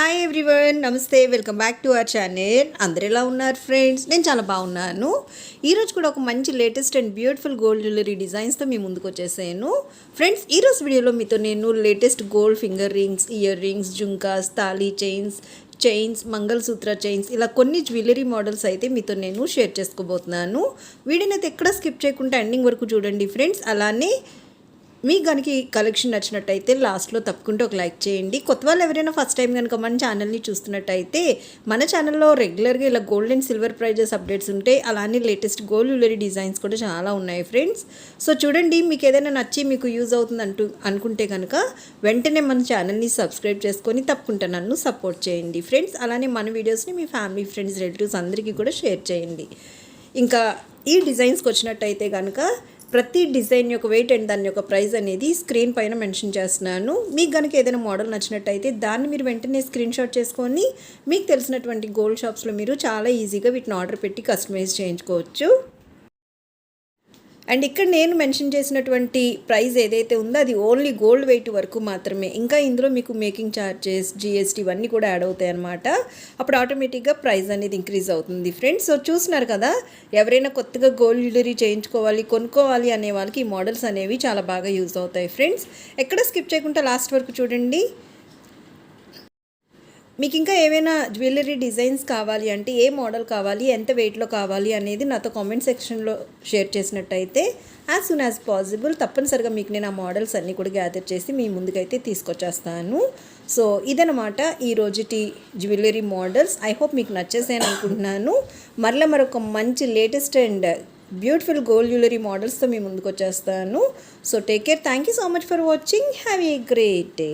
Hi everyone namaste welcome back to our channel అందరు ఎలా ఉన్నారు ఫ్రెండ్స్ నేను చాలా బాగున్నాను. ఈరోజు కూడా ఒక మంచి latest and beautiful gold jewellery డిజైన్స్తో మీ ముందుకు వచ్చేసాను. ఫ్రెండ్స్ ఈరోజు వీడియోలో మీతో నేను latest gold finger rings ear rings jhumkas thali chains chains mangalsutra chains ఇలా కొన్ని జ్యువెలరీ మోడల్స్ అయితే మీతో నేను షేర్ చేసుకోబోతున్నాను. వీడియోని అయితే ఎక్కడ స్కిప్ చేయకుండా ఎండింగ్ వరకు చూడండి ఫ్రెండ్స్ అలానే మీకు కనుక ఈ కలెక్షన్ నచ్చినట్టయితే లాస్ట్లో తప్పకుండా ఒక లైక్ చేయండి. కొత్త వాళ్ళు ఎవరైనా ఫస్ట్ టైం కనుక మన ఛానల్ని చూస్తున్నట్టయితే మన ఛానల్లో రెగ్యులర్గా ఇలా gold and silver prices updates ఉంటాయి అలానే లేటెస్ట్ గోల్డ్ జ్యువెలరీ డిజైన్స్ కూడా చాలా ఉన్నాయి ఫ్రెండ్స్ సో చూడండి మీకు ఏదైనా నచ్చి మీకు యూజ్ అవుతుంది అంటూ అనుకుంటే కనుక వెంటనే మన ఛానల్ని సబ్స్క్రైబ్ చేసుకొని తప్పకుండా నన్ను సపోర్ట్ చేయండి ఫ్రెండ్స్ అలానే మన వీడియోస్ని మీ ఫ్యామిలీ ఫ్రెండ్స్ రిలేటివ్స్ అందరికీ కూడా షేర్ చేయండి. ఇంకా ఈ డిజైన్స్కి వచ్చినట్టయితే కనుక ప్రతి డిజైన్ యొక్క వెయిట్ అండ్ దాని యొక్క ప్రైస్ అనేది స్క్రీన్ పైన మెన్షన్ చేస్తున్నాను. మీకు కనుక ఏదైనా మోడల్ నచ్చినట్టయితే దాన్ని మీరు వెంటనే స్క్రీన్ షాట్ చేసుకొని మీకు తెలిసినటువంటి గోల్డ్ షాప్స్లో మీరు చాలా ఈజీగా వీటిని ఆర్డర్ పెట్టి కస్టమైజ్ చేయించుకోవచ్చు. అండ్ ఇక్కడ నేను మెన్షన్ చేసినటువంటి ప్రైస్ ఏదైతే ఉందో అది ఓన్లీ గోల్డ్ వెయిట్ వరకు మాత్రమే. ఇంకా ఇందులో మీకు మేకింగ్ ఛార్జెస్ జిఎస్టీ ఇవన్నీ కూడా యాడ్ అవుతాయి అనమాట అప్పుడు ఆటోమేటిక్గా ప్రైస్ అనేది ఇంక్రీజ్ అవుతుంది ఫ్రెండ్స్ సో చూసినారు కదా ఎవరైనా కొత్తగా గోల్డ్ జ్యువెలరీ చేయించుకోవాలి కొనుక్కోవాలి అనే వాళ్ళకి ఈ మోడల్స్ అనేవి చాలా బాగా యూజ్ అవుతాయి ఫ్రెండ్స్ ఎక్కడ స్కిప్ చేయకుండా లాస్ట్ వరకు చూడండి. మీకు ఇంకా ఏమైనా జ్యువెలరీ డిజైన్స్ కావాలి అంటే ఏ మోడల్ కావాలి ఎంత వెయిట్లో కావాలి అనేది నాతో కామెంట్ సెక్షన్లో షేర్ చేసినట్టయితే యాజ్ సూన్ యాజ్ పాసిబుల్ తప్పనిసరిగా మీకు నేను ఆ మోడల్స్ అన్నీ కూడా గ్యాదర్ చేసి మీ ముందుకైతే తీసుకొచ్చేస్తాను. సో ఇదనమాట ఈ జ్యువెలరీ మోడల్స్. ఐ హోప్ మీకు నచ్చేసాయని అనుకుంటున్నాను. మరలా మరొక మంచి latest and beautiful gold jewellery మోడల్స్తో మీ ముందుకు వచ్చేస్తాను so take care thank you so much for watching have a great day